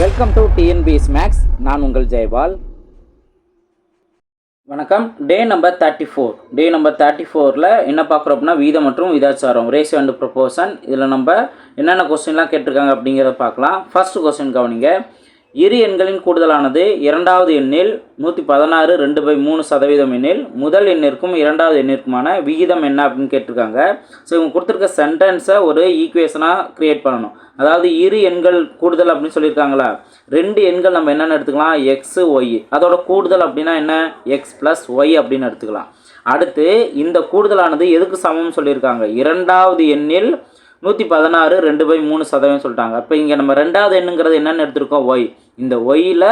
Welcome to TNPS maths நான் உங்கள் ஜெயபால் வணக்கம். Day number thirty four day number thirty ஃபோரில் என்ன பார்க்குறோம் அப்படின்னா வீதம் மற்றும் விதாச்சாரம் ரேஷியோ அண்ட் ப்ரொபோஷன் இதில் நம்ம என்னென்ன கொஸ்டின்லாம் கேட்டிருக்காங்க அப்படிங்கிறத பார்க்கலாம். ஃபர்ஸ்ட் கொஸ்டின் கவனிங்க. இரு எண்களின் கூடுதலானது இரண்டாவது எண்ணில் நூற்றி பதினாறு ரெண்டு பை மூணு சதவீதம் எண்ணில் முதல் எண்ணிற்கும் இரண்டாவது எண்ணிற்குமான விகிதம் என்ன அப்படின்னு கேட்டிருக்காங்க. ஸோ இவங்க கொடுத்துருக்க சென்டென்ஸை ஒரு ஈக்குவேஷனாக க்ரியேட் பண்ணணும். அதாவது இரு எண்கள் கூடுதல் அப்படின்னு சொல்லியிருக்காங்களா? ரெண்டு எண்கள் நம்ம என்னென்னு எடுத்துக்கலாம்? எக்ஸு ஒய் அதோட கூடுதல் அப்படின்னா என்ன? எக்ஸ் ப்ளஸ் ஒய் அப்படின்னு எடுத்துக்கலாம். அடுத்து இந்த கூடுதலானது எதுக்கு சமம்னு சொல்லியிருக்காங்க. இரண்டாவது எண்ணில் நூற்றி பதினாறு ரெண்டு பை மூணு சதவீதம் சொல்லிட்டாங்க. இப்போ இங்கே நம்ம ரெண்டாவது எண்ணுங்கிறது என்னென்னு எடுத்திருக்கோம்? ஒய் இந்த ஒயில்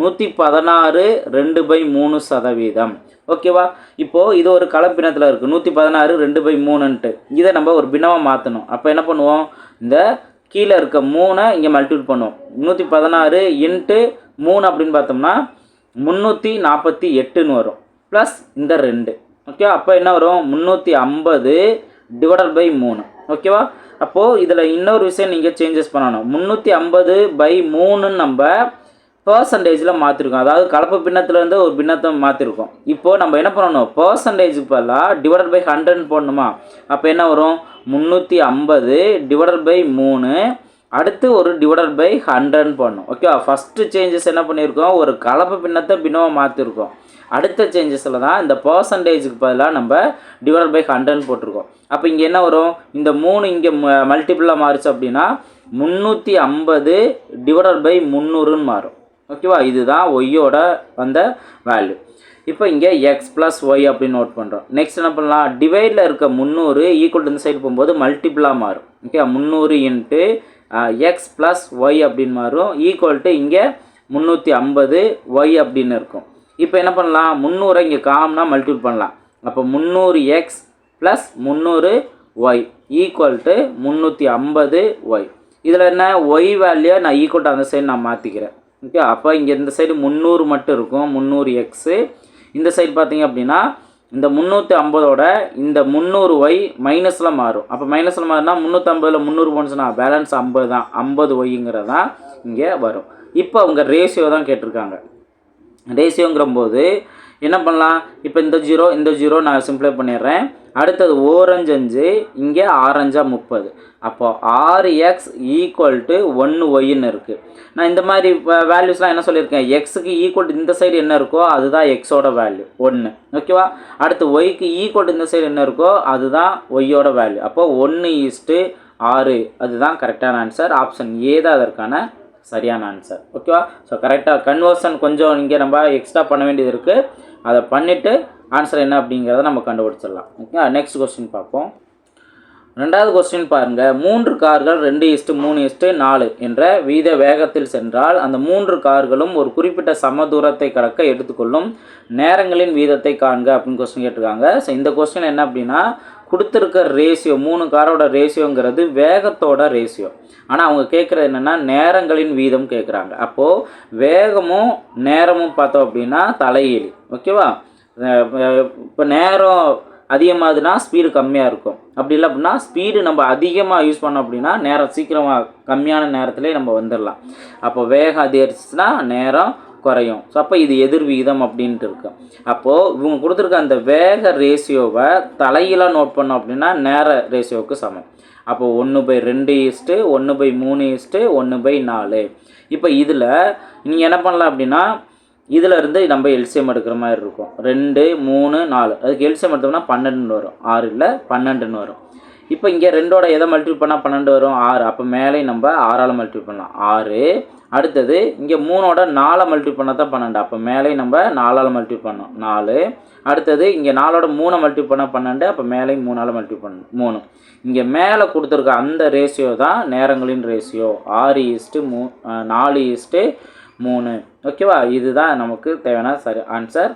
நூற்றி பதினாறு ரெண்டு பை மூணு சதவீதம். ஓகேவா? இப்போது இது ஒரு கலப்பினத்தில் இருக்குது நூற்றி பதினாறு ரெண்டு பை மூணுன்ட்டு. இதை நம்ம ஒரு பின்னமாக மாற்றணும் அப்போ என்ன பண்ணுவோம்? இந்த கீழே இருக்க மூணை இங்கே மல்டிபிள் பண்ணுவோம். நூற்றி பதினாறு இன்ட்டு மூணு அப்படின்னு பார்த்தோம்னா முந்நூற்றி நாற்பத்தி எட்டுன்னு வரும். ப்ளஸ் இந்த ரெண்டு. ஓகே? அப்போ என்ன வரும்? முந்நூற்றி ஐம்பது டிவைடட் பை மூணு. ஓகேவா? அப்போது இதில் இன்னொரு விஷயம் நீங்கள் சேஞ்சஸ் பண்ணணும். முந்நூற்றி ஐம்பது பை மூணுன்னு நம்ம பர்சன்டேஜில் மாற்றிருக்கோம் அதாவது கலப்பு பின்னத்துலேருந்து ஒரு பின்னத்தை மாற்றிருக்கோம் இப்போது நம்ம என்ன பண்ணணும்? பர்சன்டேஜுக்கு பதிலாக டிவைடட் பை ஹண்ட்ரட் போடணுமா? அப்போ என்ன வரும்? முந்நூற்றி ஐம்பது டிவைடட் பை மூணு அடுத்து ஒரு டிவைடட் பை ஹண்ட்ரட்னு போடணும். ஓகேவா ஃபஸ்ட்டு சேஞ்சஸ் என்ன பண்ணியிருக்கோம் ஒரு கலப்பு பின்னத்தை பின்னமாக மாற்றிருக்கோம் அடுத்த சேஞ்சஸில் தான் இந்த பர்சன்டேஜுக்கு பதிலாக நம்ம டிவைட் பை ஹண்ட்ரட்னு போட்டிருக்கோம். அப்போ இங்கே என்ன வரும்? இந்த மூணு இங்கே மல்டிபிளாக மாறுச்சு அப்படின்னா முந்நூற்றி ஐம்பது டிவைடட் பை முந்நூறுன்னு மாறும். ஓகேவா இதுதான் ஒய்யோட வந்த வேல்யூ இப்போ இங்கே எக்ஸ் ப்ளஸ் ஒய் அப்படின்னு நோட் பண்ணுறோம் நெக்ஸ்ட் என்ன பண்ணலாம்? டிவைடில் இருக்க முந்நூறு ஈக்குவல் இந்த சைடு போகும்போது மல்டிபிளாக மாறும். ஓகே முந்நூறு இன்ட்டு எக்ஸ் ப்ளஸ் ஒய் அப்படின்னு மாறும். ஈக்குவல் டு இங்கே முந்நூற்றி ஐம்பது ஒய் அப்படின்னு இருக்கும். இப்போ என்ன பண்ணலாம்? முந்நூறை இங்கே காமனாக மல்டிபிள் பண்ணலாம். அப்போ முந்நூறு எக்ஸ் ப்ளஸ் முந்நூறு ஒய் ஈக்குவல் டு முந்நூற்றி ஐம்பது ஒய் இதில் என்ன? ஒய் வேல்யூ நான் ஈக்குவல் டு அந்த சைடு நான் மாற்றிக்கிறேன் ஓகே அப்போ இங்கே இந்த சைடு முந்நூறு மட்டும் இருக்கும். முந்நூறு எக்ஸு இந்த சைடு பார்த்தீங்க அப்படின்னா இந்த முந்நூற்றி ஐம்பதோட இந்த முந்நூறு ஒய் மைனஸில் மாறும். அப்போ மைனஸில் மாறினா முந்நூற்றம்பதில் முந்நூறு போனுச்சுன்னா பேலன்ஸ் ஐம்பது தான் ஐம்பது ஒய்ங்கிறது தான் இங்கே வரும். இப்போ அவங்க ரேஷியோ தான் கேட்டிருக்காங்க. ரேஷியோங்கிற போது என்ன பண்ணலாம்? இப்போ இந்த ஜீரோ இந்த ஜீரோ நான் சிம்ப்ளை பண்ணிடுறேன். அடுத்தது ஓரஞ்சு அஞ்சு இங்கே ஆரஞ்சா முப்பது. அப்போது ஆறு எக்ஸ் ஈக்குவல் டு ஒன்று ஒய்ன்னு இருக்குது நான் இந்த மாதிரி வேல்யூஸ்லாம் என்ன சொல்லியிருக்கேன்? எக்ஸுக்கு ஈக்குவல் டு இந்த சைடு என்ன இருக்கோ அதுதான் எக்ஸோட வேல்யூ ஒன்று ஓகேவா அடுத்து ஒய்க்கு ஈக்குவல் டு இந்த சைடு என்ன இருக்கோ அதுதான் ஒய்யோட வேல்யூ அப்போது ஒன்று ஈஸ்ட்டு ஆறு. அதுதான் கரெக்டான ஆன்சர் ஆப்ஷன் ஏ தான் அதற்கான சரியான ஆன்சர் ஓகேவா ஸோ கரெக்டாக கன்வர்ஷன் கொஞ்சம் இங்கே நம்ம எக்ஸ்ட்ரா பண்ண வேண்டியது இருக்குது அதை பண்ணிவிட்டு ஆன்சர் என்ன அப்படிங்கிறத நம்ம கண்டுபிடிச்சிடலாம். ஓகே நெக்ஸ்ட் கொஸ்டின் பார்ப்போம். ரெண்டாவது கொஸ்டின் பாருங்கள் மூன்று கார்கள் ரெண்டு இஸ்ட்டு மூணு இஸ்ட்டு நாலு என்ற வீத வேகத்தில் சென்றால் அந்த மூன்று கார்களும் ஒரு குறிப்பிட்ட சம தூரத்தை கடக்க எடுத்துக்கொள்ளும் நேரங்களின் வீதத்தை காண்க அப்படின்னு கொஸ்டின் கேட்டிருக்காங்க. ஸோ இந்த கொஸ்டின் என்ன அப்படின்னா கொடுத்துருக்க ரேஷியோ மூணு காரோட ரேஷியோங்கிறது வேகத்தோட ரேஷியோ ஆனால் அவங்க கேட்குறது என்னென்னா நேரங்களின் வீதம் கேட்குறாங்க அப்போது வேகமும் நேரமும் பார்த்தோம் அப்படின்னா தலையீழி ஓகேவா? இப்போ நேரம் அதிகமாகுதுன்னா ஸ்பீடு கம்மியாக இருக்கும். அப்படி இல்லை அப்படின்னா ஸ்பீடு நம்ம அதிகமாக யூஸ் பண்ணோம் அப்படின்னா நேரம் சீக்கிரமாக கம்மியான நேரத்துலேயே நம்ம வந்துடலாம் அப்போ வேகம் அதிகரிச்சுன்னா நேரம் குறையும். ஸோ அப்போ இது எதிர் விகிதம் அப்படின்ட்டு இருக்கு. அப்போது இவங்க கொடுத்துருக்க அந்த வேக ரேஷியோவை தலையிலாக நோட் பண்ணோம் அப்படின்னா நேர ரேஷியோவுக்கு சமம். அப்போ ஒன்று பை ரெண்டு ஈஸ்ட்டு ஒன்று பை மூணு ஈஸ்ட்டு ஒன்று பை நாலு. இப்போ இதில் நீங்கள் என்ன பண்ணலாம் அப்படின்னா இதில் இருந்து நம்ம எல்சியம் எடுக்கிற மாதிரி இருக்கும். ரெண்டு மூணு நாலு. அதுக்கு எல்சியம் எடுத்தோம்னா பன்னெண்டுன்னு வரும். ஆறு இல்லை பன்னெண்டுன்னு வரும். இப்போ இங்கே ரெண்டோட எதை மல்டிபிள் பண்ணால் பன்னெண்டு வரும்? ஆறு. அப்போ மேலே நம்ம ஆறால் மல்டிபிள் பண்ணலாம். ஆறு. அடுத்தது இங்கே மூணோட நாலை மல்டிபிள் பண்ணால் தான் பன்னெண்டு. அப்போ மேலே நம்ம நாலால் மல்டிபிள் பண்ணோம். நாலு. அடுத்தது இங்கே நாலோட மூணை மல்டிபிள் பண்ணால் பன்னெண்டு. அப்போ மேலே மூணால் மல்டிபிள் பண்ணணும் மூணு. இங்கே மேலே கொடுத்துருக்க அந்த ரேஷியோ தான் நேரங்களின் ரேஷியோ ஆறு ஈஸ்ட்டு மூ நாலு ஈஸ்ட்டு மூணு. ஓகேவா இதுதான் நமக்கு தேவையான சரி ஆன்சர்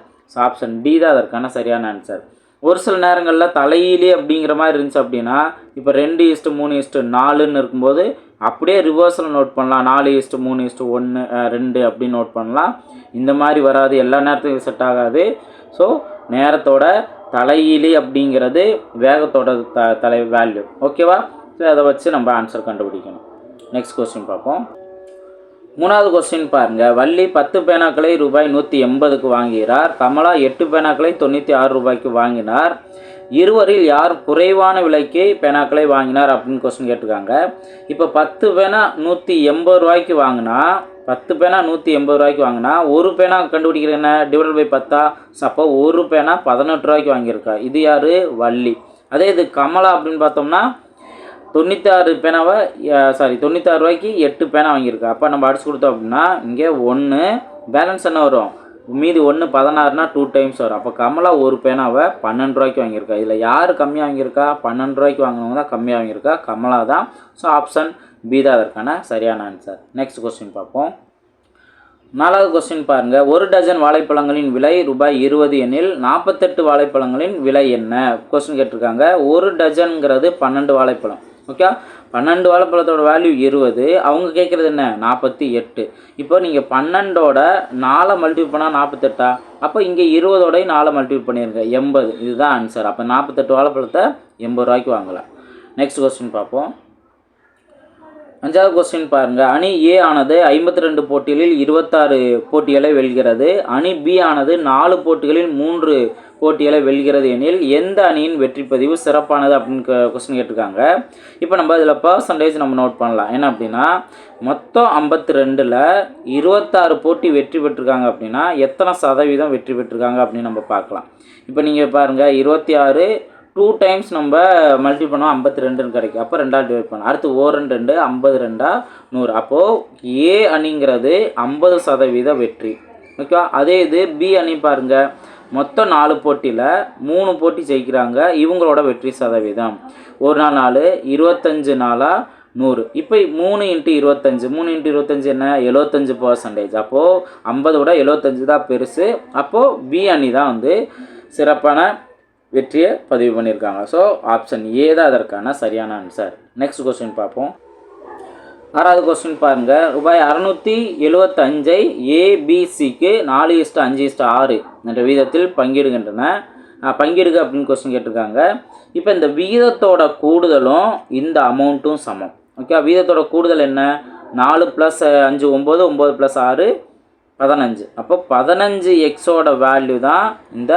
ஆப்ஷன் டி தான் அதற்கான சரியான ஆன்சர் ஒரு சில நேரங்களில் தலையிலே அப்படிங்கிற மாதிரி இருந்துச்சு அப்படின்னா இப்போ ரெண்டு ஈஸ்ட்டு மூணு ஈஸ்ட்டு நாலுன்னு இருக்கும்போது அப்படியே ரிவர்ஸில் நோட் பண்ணலாம். நாலு ஈஸ்ட்டு மூணு ஈஸ்ட்டு ஒன்று ரெண்டு அப்படின்னு நோட் பண்ணலாம். இந்த மாதிரி வராது. எல்லா நேரத்துக்கும் செட் ஆகாது. ஸோ நேரத்தோட தலையிலி அப்படிங்கிறது வேகத்தோட த தலை வேல்யூ ஓகேவா ஸோ அதை வச்சு நம்ம ஆன்சர் கண்டுபிடிக்கணும். நெக்ஸ்ட் கொஸ்டின் பார்ப்போம். மூணாவது கொஸ்டின் பாருங்க. வள்ளி பத்து பேனாக்களை ரூபாய் நூற்றி எண்பதுக்கு வாங்குகிறார். கமலா எட்டு பேனாக்களை தொண்ணூற்றி ஆறு ரூபாய்க்கு வாங்கினார். இருவரில் யார் குறைவான விலைக்கு பேனாக்களை வாங்கினார் அப்படின்னு கொஸ்டின் கேட்டிருக்காங்க. இப்போ பத்து பேனா நூற்றி எண்பது ரூபாய்க்கு வாங்கினா பத்து பேனா நூற்றி எண்பது ரூபாய்க்கு வாங்கினா ஒரு பேனா கண்டுபிடிக்கிறது என்ன? டிவைட் பை பத்தா? அப்போ ஒரு பேனா பதினெட்டு ரூபாய்க்கு வாங்கியிருக்கா. இது யார்? வள்ளி. அதே இது கமலா அப்படின்னு பார்த்தோம்னா தொண்ணூத்தாறு பேனாவை சாரி தொண்ணூத்தாறு ரூபாய்க்கு எட்டு பேனா வாங்கியிருக்கா. அப்போ நம்ம அடிச்சு கொடுத்தோம் அப்படின்னா இங்கே ஒன்று பேலன்ஸ் என்ன வரும்? மீதி ஒன்று பதினாறுனா டூ டைம்ஸ் வரும். அப்போ கமலா ஒரு பேனாவை பன்னெண்டு ரூபாய்க்கு வாங்கியிருக்கா. இதில் யார் கம்மியாக வாங்கியிருக்கா? பன்னெண்டு ரூபாய்க்கு வாங்கினவங்க தான் கம்மியாக வாங்கியிருக்கா. கமலா தான். ஸோ ஆப்ஷன் பி தான் அதற்கான சரியான ஆன்சர் நெக்ஸ்ட் கொஸ்டின் பார்ப்போம். நாலாவது கொஸ்டின் பாருங்கள் ஒரு டஜன் வாழைப்பழங்களின் விலை ரூபாய் இருபது எனில் நாற்பத்தெட்டு வாழைப்பழங்களின் விலை என்ன? கொஸ்டின் கேட்டிருக்காங்க. ஒரு டஜன்ங்கிறது பன்னெண்டு வாழைப்பழம். ஓகே பன்னெண்டு வாழைப்பழத்தோட வேல்யூ இருபது. அவங்க கேட்குறது என்ன? நாற்பத்தி எட்டு. இப்போ நீங்கள் பன்னெண்டோட நாலை மல்டிபிள் பண்ணால் நாற்பத்தெட்டா அப்போ இங்கே இருபதோடையும் நாலை மல்டிபிள் பண்ணிருங்க. எண்பது. இதுதான் ஆன்சர் அப்போ நாற்பத்தெட்டு வாழைப்பழத்தை எண்பது ரூபாய்க்கு வாங்கலாம். நெக்ஸ்ட் கொஸ்டின் பார்ப்போம். அஞ்சாவது கொஸ்டின் பாருங்கள் அணி ஏ ஆனது ஐம்பத்தி ரெண்டு போட்டிகளில் இருபத்தாறு போட்டிகளை வெல்கிறது. அணி பி ஆனது நாலு போட்டிகளில் மூன்று போட்டிகளை வெல்கிறது எனில் எந்த அணியின் வெற்றி பதிவு சிறப்பானது அப்படின்னு கொஸ்டின் கேட்டிருக்காங்க. இப்போ நம்ம இதில் பர்சன்டேஜ் நம்ம நோட் பண்ணலாம். என்ன அப்படின்னா மொத்தம் ஐம்பத்தி ரெண்டில் இருபத்தாறு போட்டி வெற்றி பெற்றிருக்காங்க அப்படின்னா எத்தனை சதவீதம் வெற்றி பெற்றிருக்காங்க அப்படின்னு நம்ம பார்க்கலாம். இப்போ நீங்கள் பாருங்கள் இருபத்தி ஆறு டூ டைம்ஸ் நம்ம மல்டி பண்ணோம் ஐம்பத்தி ரெண்டுன்னு கிடைக்கும். அப்போ ரெண்டாவது டிவைட் பண்ணோம் அடுத்து ஓ ரெண்டு ரெண்டு ஐம்பது ரெண்டா நூறு. அப்போது ஏ அணிங்கிறது ஐம்பது சதவீத வெற்றி. ஓகேவா? அதே இது பி அணி பாருங்கள் மொத்தம் நாலு போட்டியில் மூணு போட்டி ஜெயிக்கிறாங்க. இவங்களோட வெற்றி சதவீதம். ஒரு நாள் நாலு இருபத்தஞ்சு நாளாக நூறு. இப்போ மூணு இன்ட்டு இருபத்தஞ்சு. மூணு இன்ட்டு இருபத்தஞ்சு என்ன? எழுபத்தஞ்சு பர்சன்டேஜ் அப்போது ஐம்பதோட எழுபத்தஞ்சு தான் பெருசு. அப்போது பி அணி தான் வந்து சிறப்பான வெற்றியை பதிவு பண்ணியிருக்காங்க. ஸோ ஆப்ஷன் ஏ தான் அதற்கான சரியான ஆன்சர் நெக்ஸ்ட் கொஸ்டின் பார்ப்போம். ஆறாவது கொஸ்டின் பாருங்கள் ரூபாய் அறநூற்றி எழுபத்தஞ்சை ஏபிசிக்கு நாலு இஸ்ட்டு அஞ்சு இஸ்ட்டு ஆறு என்ற வீதத்தில் பங்கிடுகின்றன. அஹ், பங்கிடுக அப்படின்னு கொஸ்டின் கேட்டிருக்காங்க. இப்போ இந்த விகிதத்தோட கூடுதலும் இந்த அமௌண்ட்டும் சமம். ஓகே விகிதத்தோட கூடுதல் என்ன? நாலு ப்ளஸ் அஞ்சு ஒம்பது ஒம்பது ப்ளஸ் ஆறு பதினஞ்சு. அப்போ பதினஞ்சு எக்ஸோட வேல்யூ தான் இந்த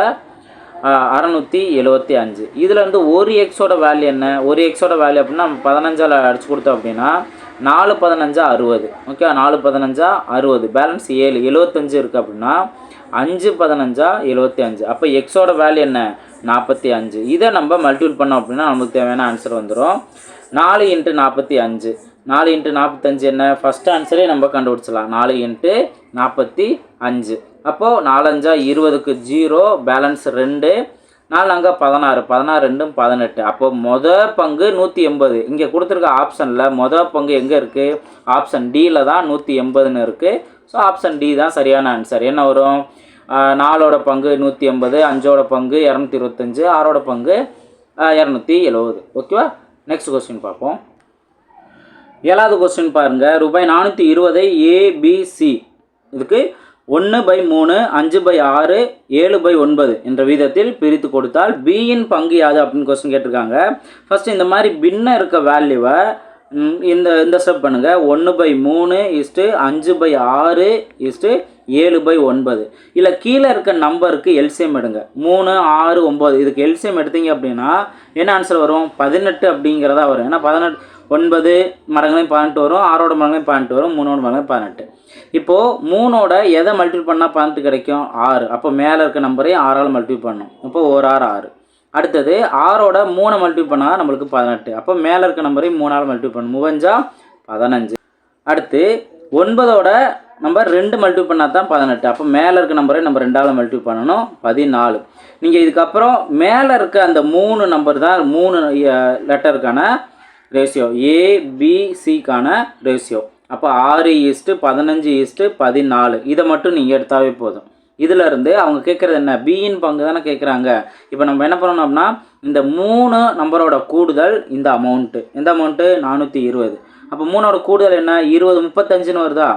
அறநூற்றி எழுபத்தி அஞ்சு. இதில் வந்து ஒரு எக்ஸோட வேல்யூ என்ன? ஒரு எக்ஸோட வேல்யூ அப்படின்னா நம்ம பதினஞ்சால் அடிச்சு கொடுத்தோம் அப்படின்னா நாலு பதினஞ்சா அறுபது. ஓகே நாலு பதினஞ்சா அறுபது. பேலன்ஸ் ஏழு. எழுபத்தஞ்சு இருக்குது அப்படின்னா அஞ்சு பதினஞ்சா எழுபத்தி அஞ்சு. அப்போ எக்ஸோட வேல்யூ என்ன? நாற்பத்தி அஞ்சு. இதை நம்ம மல்டிபிள் பண்ணோம் அப்படின்னா நமக்கு தேவையான ஆன்சர் வந்துடும் நாலு இன்ட்டு நாற்பத்தி அஞ்சு. நாலு இன்ட்டு நாற்பத்தஞ்சு என்ன? ஃபஸ்ட் ஆன்சரே நம்ம கண்டுபிடிச்சலாம் நாலு இன்ட்டு நாற்பத்தி அஞ்சு. அப்போது நாலஞ்சா இருபதுக்கு ஜீரோ பேலன்ஸ் ரெண்டு நாலு பதினாறு பதினாறு ரெண்டும் பதினெட்டு. அப்போது மொத பங்கு நூற்றி எண்பது இங்கே கொடுத்துருக்க ஆப்ஷனில் மொத பங்கு எங்கே இருக்குது ஆப்ஷன் டியில் தான் நூற்றி எண்பதுன்னு இருக்குது ஸோ ஆப்ஷன் டி தான் சரியான ஆன்சர் என்ன வரும்? நாலோட பங்கு நூற்றி எண்பது அஞ்சோட பங்கு இரநூத்தி இருபத்தஞ்சு ஆறோட பங்கு இரநூத்தி எழுபது ஓகேவா நெக்ஸ்ட் கொஸ்டின் பார்ப்போம். ஏழாவது கொஸ்டின் பாருங்கள் ரூபாய் நானூற்றி இருபதை ஏபிசி இதுக்கு ஒன்று பை மூணு அஞ்சு பை ஆறு ஏழு பை ஒன்பது என்ற விதத்தில் பிரித்து கொடுத்தால் பியின் பங்கு யாது அப்படின்னு கொஸ்டின் கேட்டிருக்காங்க. ஃபஸ்ட்டு இந்த மாதிரி பின்ன இருக்க வேல்யூவை இந்த இந்த ஸ்டெப் பண்ணுங்கள் ஒன்று பை மூணு இஸ்ட்டு அஞ்சு பை ஆறு இஸ்ட்டு ஏழு பை ஒன்பது. இல்லை கீழே இருக்க நம்பருக்கு எல்சிஎம் எடுங்க. மூணு ஆறு ஒம்பது இதுக்கு எல்சிஎம் எடுத்தீங்க அப்படின்னா என்ன ஆன்சர் வரும்? பதினெட்டு அப்படிங்கிறதா வரும். ஏன்னா பதினெட்டு ஒன்பது மரங்களையும் பதினெட்டு வரும் ஆறோட மரங்களையும் பதினெட்டு வரும் மூணோட மரங்களையும் பதினெட்டு. இப்போது மூணோட எதை மல்டிபிள் பண்ணால் பதினெட்டு கிடைக்கும்? ஆறு. அப்போ மேலே இருக்க நம்பரையும் ஆறால் மல்டிபிள் பண்ணணும். இப்போ ஒரு ஆறு ஆறு. அடுத்தது ஆறோட மூணை மல்டிபிள் பண்ணால் நம்மளுக்கு பதினெட்டு. அப்போ மேலே இருக்க நம்பரையும் மூணால் மல்டிபிள் பண்ணும் மூவஞ்சா? பதினஞ்சு. அடுத்து ஒன்பதோட நம்பர் ரெண்டு மல்டிபிள் பண்ணால் தான் பதினெட்டு. அப்போ மேலே இருக்க நம்பரை நம்ம ரெண்டால் மல்டிபிள் பண்ணணும். பதினாலு. நீங்கள் இதுக்கப்புறம் மேலே இருக்க அந்த மூணு நம்பர் தான் மூணு லெட்டருக்கான ரேஷியோ ஏபிசிக்கான ரேஷியோ அப்போ ஆறு ஈஸ்ட்டு பதினஞ்சு ஈஸ்ட்டு பதினாலு. இதை மட்டும் நீங்கள் எடுத்தாவே போதும். இதுலேருந்து அவங்க கேட்குறது என்ன? பியின் பங்கு தானே கேட்குறாங்க இப்போ நம்ம என்ன பண்ணணும் அப்படின்னா இந்த மூணு நம்பரோட கூடுதல் இந்த அமௌண்ட்டு எந்த அமௌண்ட்டு நானூற்றி இருபது. அப்போ மூணோட கூடுதல் என்ன? இருபது முப்பத்தஞ்சுன்னு வருதா?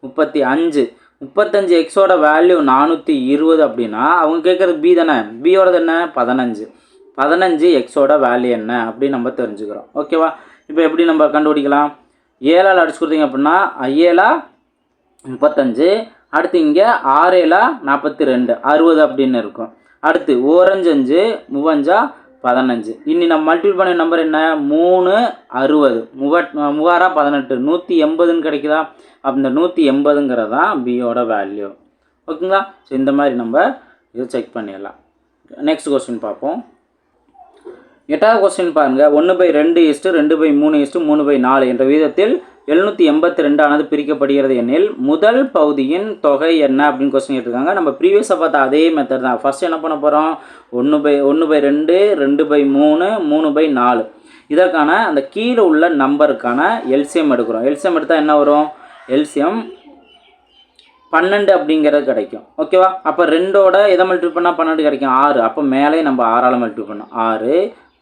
முப்பத்தி அஞ்சு. முப்பத்தஞ்சு எக்ஸோட வேல்யூ நானூற்றி இருபது அப்படின்னா அவங்க கேட்குறது பி தானே? பியோடது என்ன? பதினஞ்சு. பதினஞ்சு எக்ஸோட வேல்யூ என்ன அப்படின்னு நம்ம தெரிஞ்சுக்கிறோம். ஓகேவா இப்போ எப்படி நம்ம கண்டுபிடிக்கலாம்? ஏழால் அடிச்சு கொடுத்தீங்க அப்படின்னா ஏழா முப்பத்தஞ்சு அடுத்து இங்கே ஆறேலா நாற்பத்தி ரெண்டு அறுபது அப்படின்னு இருக்கும். அடுத்து ஓரஞ்சஞ்சு மூவஞ்சா பதினஞ்சு. இன்னி நம்ம மல்டிபிள் பண்ண நம்பர் என்ன? மூணு அறுபது. முவட் மூவாரா பதினெட்டு. நூற்றி எண்பதுன்னு கிடைக்குதா? அப்ப இந்த நூற்றி எண்பதுங்கிறது தான் பியோட வேல்யூ ஓகேங்களா ஸோ இந்த மாதிரி நம்ம இதை செக் பண்ணிடலாம். நெக்ஸ்ட் கொஸ்டின் பார்ப்போம். எட்டாவது கொஸ்டின் பாருங்கள் ஒன்று பை ரெண்டு இஸ்ட்டு ரெண்டு பை மூணு இஸ்ட்டு மூணு பை நாலு என்ற விதத்தில் எழுநூற்றி எண்பத்தி ரெண்டானது பிரிக்கப்படுகிறது எனில் முதல் பகுதியின் தொகை என்ன அப்படின்னு கொஸ்டின் கேட்டிருக்காங்க. நம்ம ப்ரீவியஸாக பார்த்தா அதே மெத்தட் தான். ஃபஸ்ட் என்ன பண்ண போகிறோம் ஒன்று பை ஒன்று பை ரெண்டு ரெண்டு பை மூணு மூணு பை நாலு. இதற்கான அந்த கீழே உள்ள நம்பருக்கான எல்சிஎம் எடுக்கிறோம். எல்சிஎம் எடுத்தால் என்ன வரும்? எல்சிஎம் பன்னெண்டு அப்படிங்கிறது கிடைக்கும். ஓகேவா அப்போ ரெண்டோட எதை மல்டிபிள் பண்ணால் பன்னெண்டு கிடைக்கும்? ஆறு. அப்போ மேலே நம்ம ஆறால் மல்டிபிள் பண்ணோம். ஆறு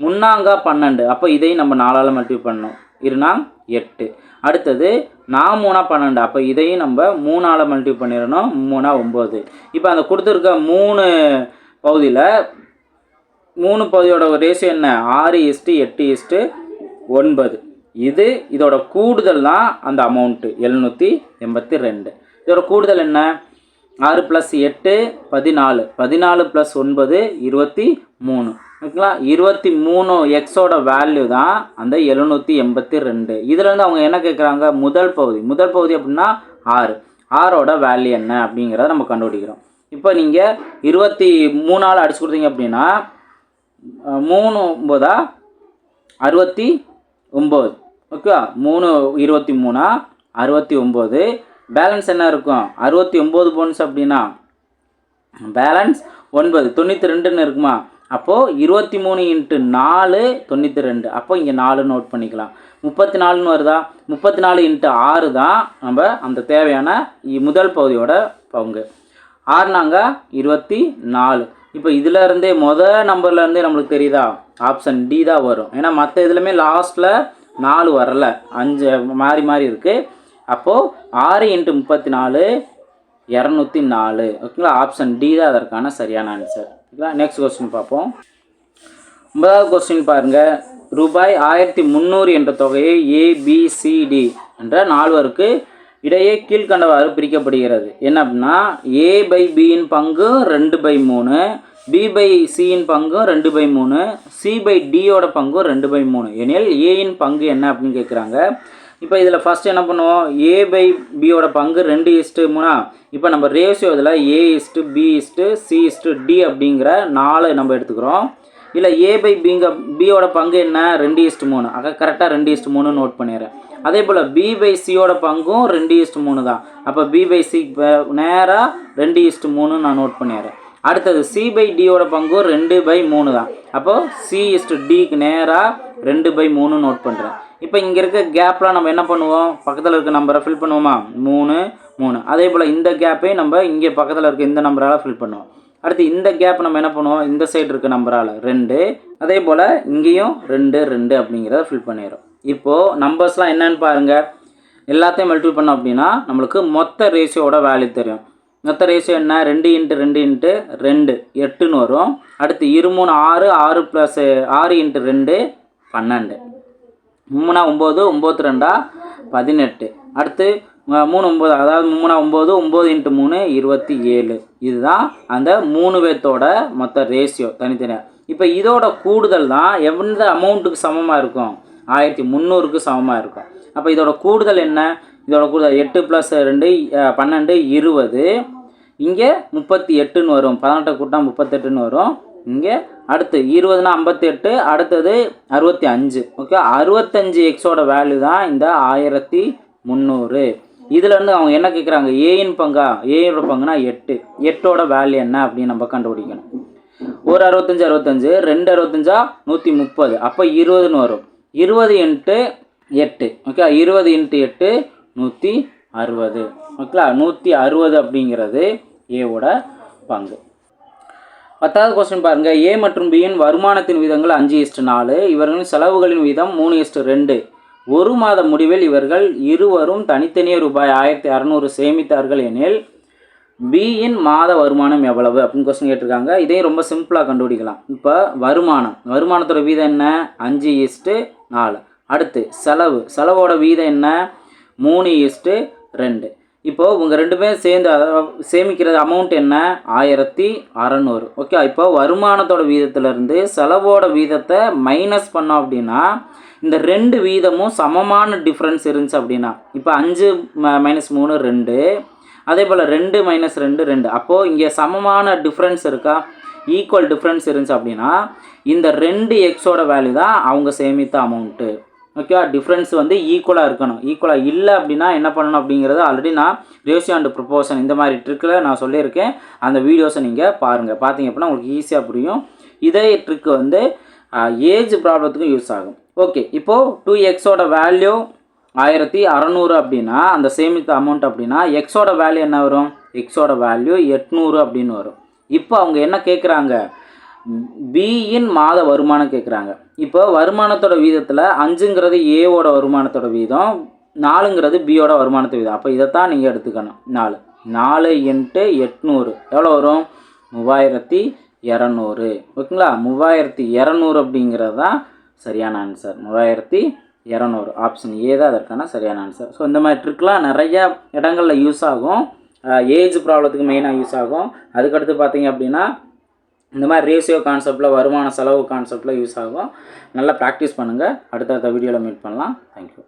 முன்னாங்கா பன்னெண்டு. அப்போ இதையும் நம்ம நாலால் மல்டிபிள் பண்ணணும். இருனா எட்டு. அடுத்தது நான் மூணா பன்னெண்டு. அப்போ இதையும் நம்ம மூணால் மல்டிபிள் பண்ணிடணும். மூணா ஒம்பது இப்போ அந்த கொடுத்துருக்க மூணு பகுதியில் மூணு பகுதியோட ரேஷியோ என்ன? ஆறு இஸ்ட்டு எட்டு இஸ்ட்டு ஒன்பது. இது இதோட கூடுதல் தான் அந்த அமௌண்ட்டு எழுநூற்றி எண்பத்தி ரெண்டு. இதோட கூடுதல் என்ன? ஆறு ப்ளஸ் எட்டு பதினாலு. பதினாலு ப்ளஸ் ஒன்பது இருபத்தி மூணு. ஓகேங்களா? இருபத்தி மூணு எக்ஸோட வேல்யூ தான் அந்த எழுநூற்றி எண்பத்தி ரெண்டு. இதுலேருந்து அவங்க என்ன கேட்குறாங்க முதல் பகுதி. முதல் பகுதி அப்படின்னா ஆறு. ஆறோட வேல்யூ என்ன அப்படிங்கிறத நம்ம கண்டுபிடிக்கிறோம். இப்போ நீங்கள் இருபத்தி மூணால் அடிச்சு கொடுத்தீங்க அப்படின்னா மூணு ஒம்போதா அறுபத்தி ஒம்பது ஓகேவா? மூணு இருபத்தி மூணா? அறுபத்தி ஒம்பது பேலன்ஸ் என்ன இருக்கும்? அறுபத்தி ஒம்பது பவுன்ஸ் அப்படின்னா பேலன்ஸ் ஒன்பது தொண்ணூற்றி ரெண்டுன்னு இருக்குமா? அப்போது இருபத்தி மூணு இன்ட்டு நாலு தொண்ணூற்றி ரெண்டு. அப்போ இங்கே நாலு நோட் பண்ணிக்கலாம். முப்பத்தி நாலுன்னு வருதா? முப்பத்தி நாலு இன்ட்டு ஆறு தான் நம்ம அந்த தேவையான இ- முதல் பகுதியோட பங்கு. ஆறுனாங்க இருபத்தி நாலு. இப்போ இதிலருந்தே மொதல் நம்பர்லேருந்தே நம்மளுக்கு தெரியுதா? ஆப்ஷன் டி தான் வரும். ஏன்னா மற்ற இதுலையுமே லாஸ்ட்டில் நாலு வரல. அஞ்சு மாறி மாறி இருக்குது அப்போது ஆறு இன்ட்டு முப்பத்தி நாலு இரநூத்தி நாலு ஓகேங்களா? ஆப்ஷன் டி தான் அதற்கான சரியான ஆன்சர் ஓகேங்களா? நெக்ஸ்ட் கொஸ்டின் பார்ப்போம். ஒன்பதாவது கொஸ்டின் பாருங்க. ரூபாய் ஆயிரத்தி முந்நூறு என்ற தொகையை ஏபிசிடி என்ற நால்வருக்கு இடையே கீழ்க்கண்டவாறு பிரிக்கப்படுகிறது. என்ன அப்படின்னா ஏ பை பியின் பங்கு ரெண்டு பை மூணு பி பை சியின் பங்கும் ரெண்டு பை மூணு சி பை டியோட பங்கும் ரெண்டு பை மூணு. எனில் ஏயின் பங்கு என்ன அப்படின்னு கேட்குறாங்க? இப்போ இதில் ஃபஸ்ட்டு என்ன பண்ணுவோம்? ஏ பை பியோட பங்கு ரெண்டு இஸ்ட்டு மூணா? இப்போ நம்ம ரேஷியோ இதில் A is to B is to C is to D அப்படிங்கிற நாலு நம்ம எடுத்துக்கிறோம். இல்லை ஏ பை பிங்க பியோட பங்கு என்ன? ரெண்டு இஸ்ட்டு மூணு. ஆக கரெக்டாக ரெண்டு இஸ்ட்டு மூணு நோட் பண்ணிடுறேன். அதே போல் பி பை சியோட பங்கும் ரெண்டு இஸ்ட்டு மூணு தான். அப்போ பி பை சி நேராக ரெண்டு இஸ்ட்டு மூணு நான் நோட் பண்ணிடுறேன். அடுத்தது சி பை டியோட பங்கும் ரெண்டு பை மூணு தான். அப்போது சி இஸ்ட்டு டிக்கு நேராக ரெண்டு பை மூணு நோட் பண்ணுறேன் இப்போ இங்கே இருக்க கேப்பில் நம்ம என்ன பண்ணுவோம்? பக்கத்தில் இருக்க நம்பரை ஃபில் பண்ணுவோமா? மூணு மூணு. அதே போல் இந்த கேப்பையும் நம்ம இங்கே பக்கத்தில் இருக்க இந்த நம்பரால் ஃபில் பண்ணுவோம். அடுத்து இந்த கேப் நம்ம என்ன பண்ணுவோம்? இந்த சைடு இருக்க நம்பரால் ரெண்டு. அதே போல் இங்கேயும் ரெண்டு ரெண்டு அப்படிங்கிறத ஃபில் பண்ணிடுறோம். இப்போது நம்பர்ஸ்லாம் என்னன்னு பாருங்கள் எல்லாத்தையும் மல்டிபிள் பண்ணோம் அப்படின்னா நம்மளுக்கு மொத்த ரேஷியோட வேல்யூ தெரியும். மொத்த ரேஷியோ என்ன? ரெண்டு இன்ட்டு ரெண்டு இன்ட்டு ரெண்டு. எட்டுன்னு வரும். அடுத்து இரு மூணு ஆறு ஆறு ப்ளஸ் ஆறு இன்ட்டு ரெண்டு பன்னெண்டு. மூணா ஒம்பது ஒம்பத்து ரெண்டா பதினெட்டு. அடுத்து மூணு ஒம்பது அதாவது மூணா ஒம்பது ஒம்பது இன்ட்டு மூணு இருபத்தி ஏழு. இதுதான் அந்த மூணு பேர்த்தோட மொத்த ரேஷியோ தனித்தனியாக இப்போ இதோட கூடுதல் தான் எந்த அமௌண்ட்டுக்கு சமமாக இருக்கும்? ஆயிரத்தி முந்நூறுக்கு சமமாக இருக்கும். அப்போ இதோட கூடுதல் என்ன? இதோட கூடுதல் எட்டு ப்ளஸ் ரெண்டு பன்னெண்டு இருபது. இங்கே முப்பத்தி எட்டுன்னு வரும். பதினெட்டை கூட்டம் முப்பத்தெட்டுன்னு வரும். இங்கே அடுத்து இருபதுனா ஐம்பத்தெட்டு அடுத்தது அறுபத்தி அஞ்சு ஓகே அறுபத்தஞ்சு எக்ஸோட வேல்யூ தான் இந்த ஆயிரத்தி முந்நூறு. இதுலேருந்து அவங்க என்ன கேட்குறாங்க ஏயின் பங்கா? ஏயோட பங்குனா எட்டு. எட்டோட வேல்யூ என்ன அப்படின்னு நம்ம கண்டுபிடிக்கணும். ஒரு அறுபத்தஞ்சு அறுபத்தஞ்சு ரெண்டு அறுபத்தஞ்சா நூற்றி முப்பது. அப்போ இருபதுன்னு வரும். இருபது இன்ட்டு எட்டு. ஓகே இருபது இன்ட்டு எட்டு நூற்றி அறுபது. ஓகேங்களா நூற்றி அறுபது அப்படிங்கிறது ஏவோட பங்கு. பத்தாவது கொஸ்டின் பாருங்கள் ஏ மற்றும் பியின் வருமானத்தின் விதங்கள் அஞ்சு இஸ்டு நாலு. இவர்களின் செலவுகளின் வீதம் மூணு இஸ்டு ரெண்டு. ஒரு மாத முடிவில் இவர்கள் இருவரும் தனித்தனியே ரூபாய் ஆயிரத்தி அறநூறு சேமித்தார்கள் எனில் பியின் மாத வருமானம் எவ்வளவு அப்படின்னு கொஸ்டின் கேட்டிருக்காங்க. இதையும் ரொம்ப சிம்பிளாக கண்டுபிடிக்கலாம். இப்போ வருமானம். வருமானத்தோட வீதம் என்ன? அஞ்சு இஸ்ட்டு நாலு. அடுத்து செலவு. செலவோட வீதம் என்ன? மூணு இஸ்ட்டு ரெண்டு. இப்போது உங்கள் ரெண்டு பேரும் சேர்ந்து அதாவது சேமிக்கிறது அமௌண்ட் என்ன? ஆயிரத்தி அறநூறு. ஓகே இப்போ வருமானத்தோட வீதத்திலேருந்து செலவோட வீதத்தை மைனஸ் பண்ணோம் அப்படின்னா இந்த ரெண்டு வீதமும் சமமான டிஃப்ரென்ஸ் இருந்துச்சு அப்படின்னா இப்போ அஞ்சு மைனஸ் மூணு ரெண்டு. அதே போல் ரெண்டு மைனஸ் ரெண்டு ரெண்டு. அப்போது இங்கே சமமான டிஃப்ரென்ஸ் இருக்கா? ஈக்குவல் டிஃப்ரென்ஸ் இருந்துச்சு அப்படின்னா இந்த ரெண்டு எக்ஸோட வேல்யூ தான் அவங்க சேமித்த அமௌண்ட்டு ஓகேவா டிஃப்ரென்ஸ் வந்து ஈக்குவலாக இருக்கணும். ஈக்குவலாக இல்லை அப்படின்னா என்ன பண்ணணும் அப்படிங்கிறது ஆல்ரெடி நான் ரேஷியோ அண்ட் ப்ரொபோஷன் இந்த மாதிரி ட்ரிக்கில் நான் சொல்லியிருக்கேன். அந்த வீடியோஸை நீங்கள் பாருங்கள் பார்த்தீங்க அப்படின்னா உங்களுக்கு ஈஸியாக புரியும். இதே ட்ரிக் வந்து ஏஜ் ப்ராப்ளத்துக்கும் யூஸ் ஆகும். ஓகே இப்போது டூ எக்ஸோட வேல்யூ ஆயிரத்தி அறநூறு அப்படின்னா அந்த சேமித்த அமௌண்ட் அப்படின்னா எக்ஸோட வேல்யூ என்ன வரும்? எக்ஸோட வேல்யூ எட்நூறு அப்படின்னு வரும். இப்போ அவங்க என்ன கேட்குறாங்க பியின் மாத வருமானம் கேட்குறாங்க இப்போ வருமானத்தோட வீதத்தில் அஞ்சுங்கிறது ஏவோட வருமானத்தோட வீதம் நாலுங்கிறது பியோட வருமானத்தை வீதம். அப்போ இதைத்தான் நீங்கள் எடுத்துக்கணும். நாலு. நாலு இன்ட்டு எட்நூறு. எவ்வளோ வரும்? மூவாயிரத்தி இரநூறு. ஓகேங்களா? மூவாயிரத்தி இரநூறு அப்படிங்கிறது தான் சரியான ஆன்சர் மூவாயிரத்தி இரநூறு. ஆப்ஷன் ஏ தான் அதற்கான சரியான ஆன்சர் ஸோ இந்த மாதிரி ட்ரிக்லாம் நிறையா இடங்களில் யூஸ் ஆகும். ஏஜ் ப்ராப்ளத்துக்கு மெயினாக யூஸ் ஆகும். அதுக்கடுத்து பார்த்தீங்க அப்படின்னா இந்த மாதிரி ரேஷியோ கான்செப்டில் வருமான செலவு கான்செப்டில் யூஸ் ஆகும். நல்லா ப்ராக்டிஸ் பண்ணுங்கள் அடுத்தடுத்த வீடியோவில் மீட் பண்ணலாம். தேங்க்யூ